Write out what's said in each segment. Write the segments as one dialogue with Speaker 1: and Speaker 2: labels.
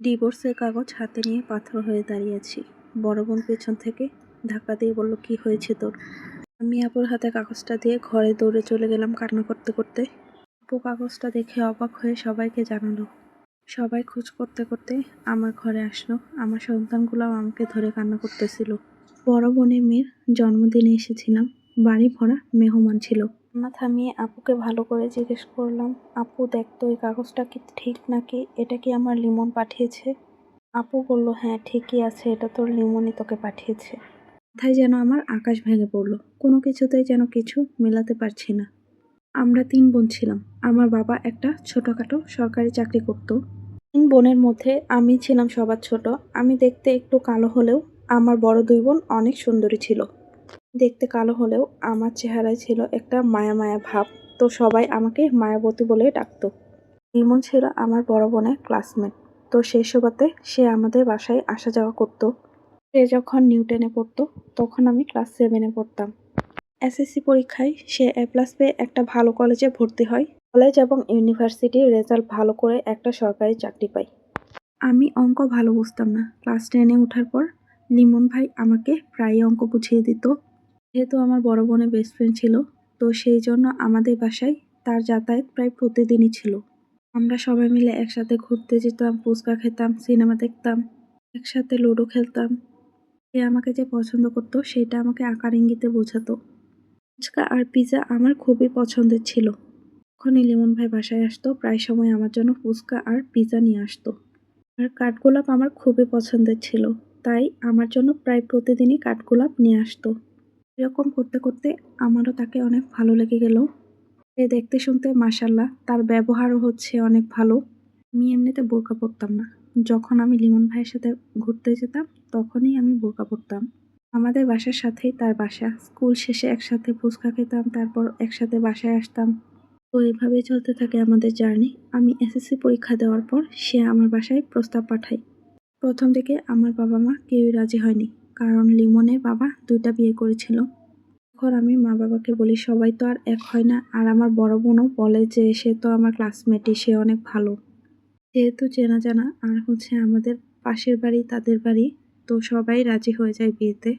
Speaker 1: ডিভোর্সের কাগজ হাতে নিয়ে পাথর হয়ে দাঁড়িয়েছি। বড় বোন পেছন থেকে ধাক্কা দিয়ে বলল, কি হয়েছে তোর? আমি আপুর হাতে কাগজটা দিয়ে ঘরে দৌড়ে চলে গেলাম কান্না করতে করতে। আপু কাগজটা দেখে অবাক হয়ে সবাইকে জানালো। সবাই খোঁজ করতে করতে আমার ঘরে আসলো। আমার সন্তানগুলোও আমাকে ধরে কান্না করতেছিল। বড় বোনের মেয়ের জন্মদিনে এসেছিলাম। বাড়ি ভরা মেহমান ছিল। না থামিয়ে আপুকে ভালো করে জিজ্ঞেস করলাম, আপু দেখতো এই কাগজটা কি ঠিক নাকি? এটা কি আমার লিমন পাঠিয়েছে? আপু বলল হ্যাঁ ঠিকই আছে, এটা তোর লিমনই তোকে পাঠিয়েছে। মাথায় যেন আমার আকাশ ভেঙে পড়ল, কোনো কিছুতেই যেন কিছু মেলাতে পারছি না। আমরা তিন বোন ছিলাম, আমার বাবা একটা ছোটোখাটো সরকারি চাকরি করত। তিন বোনের মধ্যে আমি ছিলাম সবার ছোট, আমি দেখতে একটু কালো হলেও আমার বড় দুই বোন অনেক সুন্দরী ছিল। দেখতে কালো হলেও আমার চেহারায় ছিল একটা মায়া মায়া ভাব। তো সবাই আমাকে মায়াবতী বলে ডাকতো। লিমন ছিল আমার বড় বোনের ক্লাসমেট তো সেই সুবাদে সে আমাদের বাসায় আসা যাওয়া করতো। সে যখন নিউটেনে পড়তো, তখন আমি ক্লাস সেভেনে পড়তাম। এসএসসি পরীক্ষায় সে এ প্লাস পেয়ে একটা ভালো কলেজে ভর্তি হয়। কলেজ এবং ইউনিভার্সিটির রেজাল্ট ভালো করে একটা সরকারি চাকরি পাই আমি অঙ্ক ভালো বুঝতাম না। ক্লাস টেনে ওঠার পর লিমন ভাই আমাকে প্রায় অঙ্ক বুঝিয়ে দিত। যেহেতু আমার বড় বোনের বেস্ট ফ্রেন্ড ছিল, তো সেই জন্য আমাদের বাসায় তার যাতায়াত প্রায় প্রতিদিনই ছিল। আমরা সবাই মিলে একসাথে ঘুরতে যেতাম, ফুচকা খেতাম, সিনেমা দেখতাম, একসাথে লুডো খেলতাম। সে আমাকে যে পছন্দ করতো, সেটা আমাকে আকার ইঙ্গিতে বোঝাতো। ফুচকা আর পিৎজা আমার খুবই পছন্দের ছিল। তখনই লিমন ভাই বাসায় আসতো, প্রায় সময় আমার জন্য ফুচকা আর পিৎজা নিয়ে আসতো। আর কাঠগোলাপ আমার খুবই পছন্দের ছিল, তাই আমার জন্য প্রায় প্রতিদিনই কাঠগোলাপ নিয়ে আসতো। এরকম করতে করতে আমারও তাকে অনেক ভালো লেগে গেল। সে দেখতে শুনতে মাসাল্লাহ তার ব্যবহারও হচ্ছে অনেক ভালো। আমি এমনিতে বোরকা পরতাম না। যখন আমি লিমন ভাইয়ের সাথে ঘুরতে যেতাম, তখনই আমি বোরকা পরতাম। আমাদের বাসার সাথেই তার বাসা। স্কুল শেষে একসাথে ফুচকা খেতাম, তারপর একসাথে বাসায় আসতাম। তো এভাবেই চলতে থাকে আমাদের জার্নি। আমি এসএসসি পরীক্ষা দেওয়ার পর সে আমার বাসায় প্রস্তাব পাঠায়। প্রথম দিকে আমার বাবা মা কেউই রাজি হয়নি। কারণ লিমনের বাবা দুইটা বিয়ে করেছিল। তখন আমি মা বাবাকে বলি, সবাই তো আর এক হয় না। আর আমার বড় বোনও বলে যে, সে তো আমার ক্লাসমেটই সে অনেক ভালো। যেহেতু চেনা জানা, আর হচ্ছে আমাদের পাশের বাড়ি, তাদের বাড়ি, তো সবাই রাজি হয়ে যায় বিয়েতে।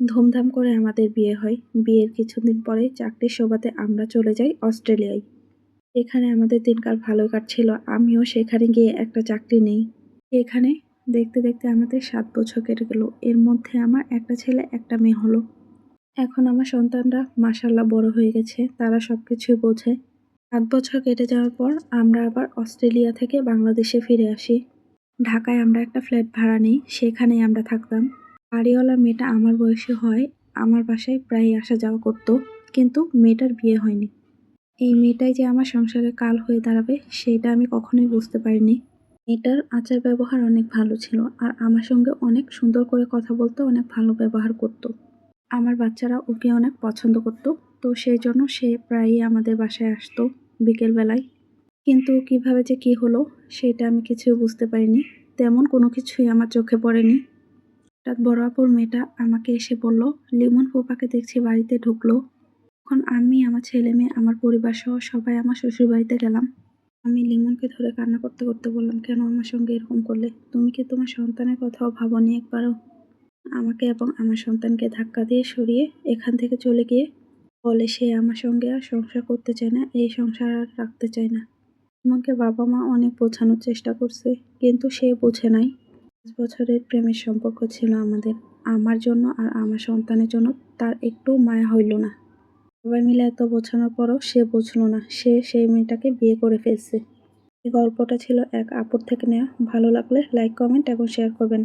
Speaker 1: ধুমধাম করে আমাদের বিয়ে হয়। বিয়ের কিছুদিন পরে চাকরির সোবাতে আমরা চলে যাই অস্ট্রেলিয়ায়। এখানে আমাদের দিনকাল ভালোই কাটছিল। আমিও সেখানে গিয়ে একটা চাকরি নেই। এখানে দেখতে দেখতে আমাদের সাত বছর কেটে গেল। এর মধ্যে আমার একটা ছেলে, একটা মেয়ে হলো। এখন আমার সন্তানরা মাসাল্লাহ বড় হয়ে গেছে, তারা সব কিছুই বোঝে। সাত বছর কেটে যাওয়ার পর আমরা আবার অস্ট্রেলিয়া থেকে বাংলাদেশে ফিরে আসি। ঢাকায় আমরা একটা ফ্ল্যাট ভাড়া নিই, সেখানেই আমরা থাকতাম। বাড়িওয়ালার মেয়েটা আমার বয়সে হয়, আমার বাসায় প্রায় আসা যাওয়া করতো, কিন্তু মেয়েটার বিয়ে হয়নি। এই মেয়েটাই যে আমার সংসারে কাল হয়ে দাঁড়াবে, সেটা আমি কখনোই বুঝতে পারিনি। মেয়েটার আচার ব্যবহার অনেক ভালো ছিল আর আমার সঙ্গে অনেক সুন্দর করে কথা বলতো অনেক ভালো ব্যবহার করত। আমার বাচ্চারা ওকে অনেক পছন্দ করত, তো সেই জন্য সে প্রায়ই আমাদের বাসায় আসতো বিকেলবেলায়। কিন্তু কীভাবে যে কি হলো, সেটা আমি কিছুই বুঝতে পারিনি। তেমন কোনো কিছুই আমার চোখে পড়েনি। হঠাৎ বড় আপুর মেয়েটা আমাকে এসে বলল, লিমন পোপাকে দেখছি বাড়িতে ঢুকলো। তখন আমি, আমার ছেলে মেয়ে আমার পরিবার সহ সবাই আমার শ্বশুর বাড়িতে গেলাম। আমি লিমনকে ধরে কান্না করতে করতে বললাম, কেন আমার সঙ্গে এরকম করলে? তুমি কি তোমার সন্তানের কথাও ভাবনি একবারও? আমাকে এবং আমার সন্তানকে ধাক্কা দিয়ে সরিয়ে এখান থেকে চলে গিয়ে বলে, সে আমার সঙ্গে আর সংসার করতে চায় না, এই সংসার আর রাখতে চায় না। আমাকে বাবা মা অনেক বোঝানোর চেষ্টা করছে, কিন্তু সে বোঝে নাই। পাঁচ বছরের প্রেমের সম্পর্ক ছিল আমাদের। আমার জন্য আর আমার সন্তানের জন্য তার একটু মায়া হইল না। সবাই মিলে এত বোঝানোর পরও সে বুঝলো না। সে সেই মেয়েটাকে বিয়ে করে ফেলছে। এই গল্পটা ছিল এক আপুর থেকে নেওয়া ভালো লাগলে লাইক কমেন্ট এবং শেয়ার করবেন।